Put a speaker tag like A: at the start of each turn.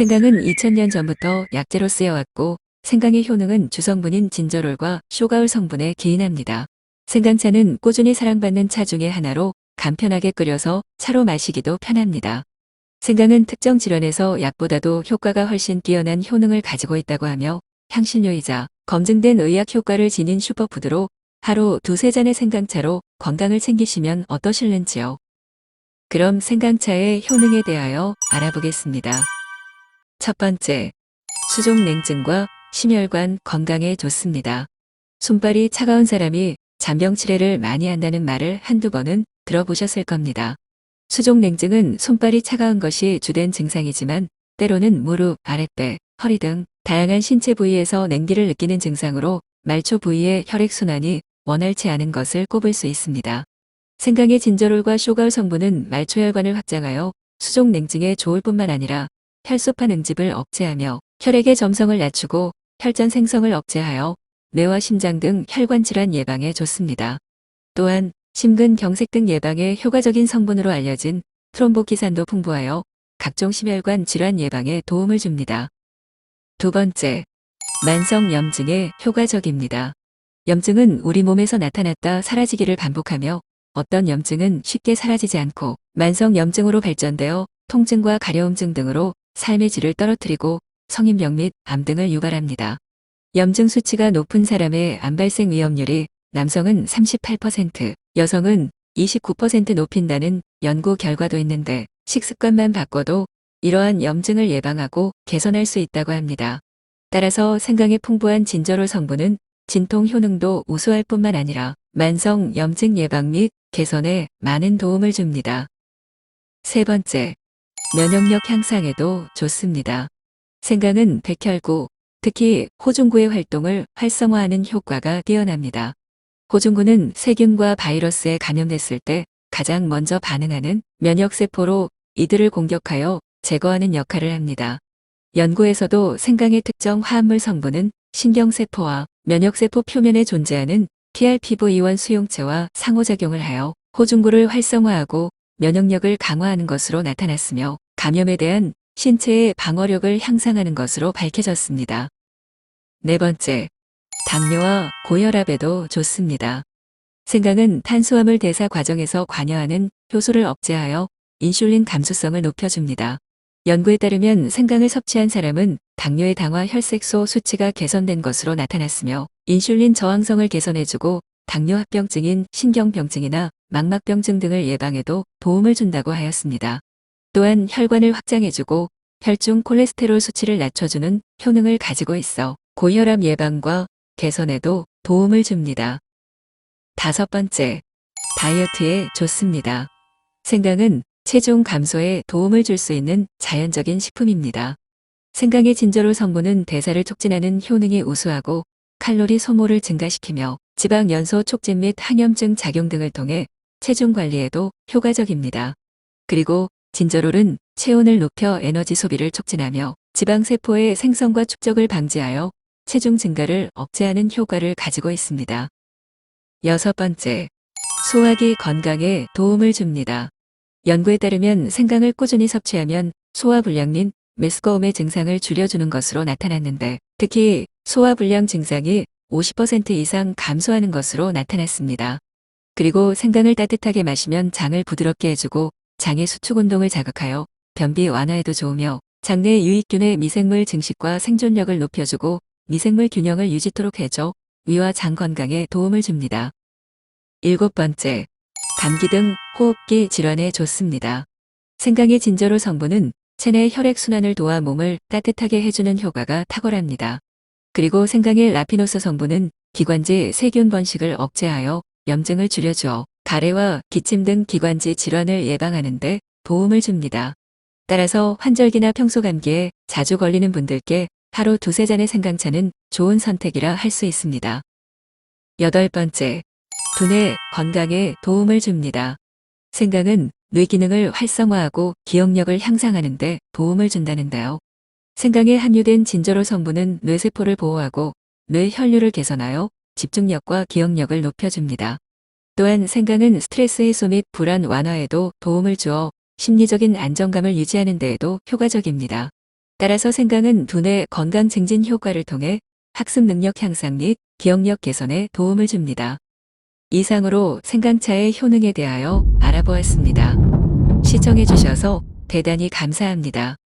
A: 생강은 2000년 전부터 약재로 쓰여왔고 생강의 효능은 주성분인 진저롤과 쇼가울 성분에 기인합니다. 생강차는 꾸준히 사랑받는 차 중의 하나로 간편하게 끓여서 차로 마시기도 편합니다. 생강은 특정 질환에서 약보다도 효과가 훨씬 뛰어난 효능을 가지고 있다고 하며 향신료이자 검증된 의학 효과를 지닌 슈퍼푸드로 하루 두세 잔의 생강차로 건강을 챙기시면 어떠실는지요? 그럼 생강차의 효능에 대하여 알아보겠습니다. 첫 번째, 수족 냉증과 심혈관 건강에 좋습니다. 손발이 차가운 사람이 잔병 치레를 많이 한다는 말을 한두 번은 들어보셨을 겁니다. 수족 냉증은 손발이 차가운 것이 주된 증상이지만 때로는 무릎, 아랫배, 허리 등 다양한 신체 부위에서 냉기를 느끼는 증상으로 말초 부위의 혈액순환이 원활치 않은 것을 꼽을 수 있습니다. 생강의 진저롤과 쇼가울 성분은 말초혈관을 확장하여 수족 냉증에 좋을 뿐만 아니라 혈소판 응집을 억제하며 혈액의 점성을 낮추고 혈전 생성을 억제하여 뇌와 심장 등 혈관 질환 예방에 좋습니다. 또한 심근 경색 등 예방에 효과적인 성분으로 알려진 트롬보키산도 풍부하여 각종 심혈관 질환 예방에 도움을 줍니다. 두 번째, 만성 염증에 효과적입니다. 염증은 우리 몸에서 나타났다 사라지기를 반복하며 어떤 염증은 쉽게 사라지지 않고 만성 염증으로 발전되어 통증과 가려움증 등으로 삶의 질을 떨어뜨리고 성인병 및 암 등을 유발합니다. 염증 수치가 높은 사람의 암 발생 위험률이 남성은 38%, 여성은 29% 높인다는 연구 결과도 있는데 식습관만 바꿔도 이러한 염증을 예방하고 개선할 수 있다고 합니다. 따라서 생강의 풍부한 진저롤 성분은 진통 효능도 우수할 뿐만 아니라 만성 염증 예방 및 개선에 많은 도움을 줍니다. 세 번째, 면역력 향상에도 좋습니다. 생강은 백혈구, 특히 호중구의 활동을 활성화하는 효과가 뛰어납니다. 호중구는 세균과 바이러스에 감염됐을 때 가장 먼저 반응하는 면역세포로 이들을 공격하여 제거하는 역할을 합니다. 연구에서도 생강의 특정 화합물 성분은 신경세포와 면역세포 표면에 존재하는 TRPV1 수용체와 상호작용을 하여 호중구를 활성화하고 면역력을 강화하는 것으로 나타났으며 감염에 대한 신체의 방어력을 향상하는 것으로 밝혀졌습니다. 네 번째, 당뇨와 고혈압에도 좋습니다. 생강은 탄수화물 대사 과정에서 관여하는 효소를 억제하여 인슐린 감수성을 높여줍니다. 연구에 따르면 생강을 섭취한 사람은 당뇨의 당화 혈색소 수치가 개선된 것으로 나타났으며 인슐린 저항성을 개선해주고 당뇨 합병증인 신경병증이나 망막병증 등을 예방에도 도움을 준다고 하였습니다. 또한 혈관을 확장해주고 혈중 콜레스테롤 수치를 낮춰주는 효능을 가지고 있어 고혈압 예방과 개선에도 도움을 줍니다. 다섯 번째, 다이어트에 좋습니다. 생강은 체중 감소에 도움을 줄 수 있는 자연적인 식품입니다. 생강의 진저롤 성분은 대사를 촉진하는 효능이 우수하고 칼로리 소모를 증가시키며 지방 연소 촉진 및 항염증 작용 등을 통해 체중 관리에도 효과적입니다. 그리고 진저롤은 체온을 높여 에너지 소비를 촉진하며 지방세포의 생성과 축적을 방지하여 체중 증가를 억제하는 효과를 가지고 있습니다. 여섯 번째, 소화기 건강에 도움을 줍니다. 연구에 따르면 생강을 꾸준히 섭취하면 소화불량 및 메스꺼움의 증상을 줄여주는 것으로 나타났는데 특히 소화불량 증상이 50% 이상 감소하는 것으로 나타났습니다. 그리고 생강을 따뜻하게 마시면 장을 부드럽게 해주고 장의 수축 운동을 자극하여 변비 완화에도 좋으며 장내 유익균의 미생물 증식과 생존력을 높여주고 미생물 균형을 유지토록 해줘 위와 장 건강에 도움을 줍니다. 일곱 번째, 감기 등 호흡기 질환에 좋습니다. 생강의 진저로 성분은 체내 혈액순환을 도와 몸을 따뜻하게 해주는 효과가 탁월합니다. 그리고 생강의 라피노스 성분은 기관지 세균 번식을 억제하여 염증을 줄여주어 가래와 기침 등 기관지 질환을 예방하는 데 도움을 줍니다. 따라서 환절기나 평소 감기에 자주 걸리는 분들께 하루 두세 잔의 생강차는 좋은 선택이라 할 수 있습니다. 여덟 번째, 두뇌 건강에 도움을 줍니다. 생강은 뇌 기능을 활성화하고 기억력을 향상하는 데 도움을 준다는데요. 생강에 함유된 진저로 성분은 뇌세포를 보호하고 뇌 혈류를 개선하여 집중력과 기억력을 높여줍니다. 또한 생강은 스트레스 해소 및 불안 완화에도 도움을 주어 심리적인 안정감을 유지하는 데에도 효과적입니다. 따라서 생강은 두뇌 건강 증진 효과를 통해 학습 능력 향상 및 기억력 개선에 도움을 줍니다. 이상으로 생강차의 효능에 대하여 알아보았습니다. 시청해 주셔서 대단히 감사합니다.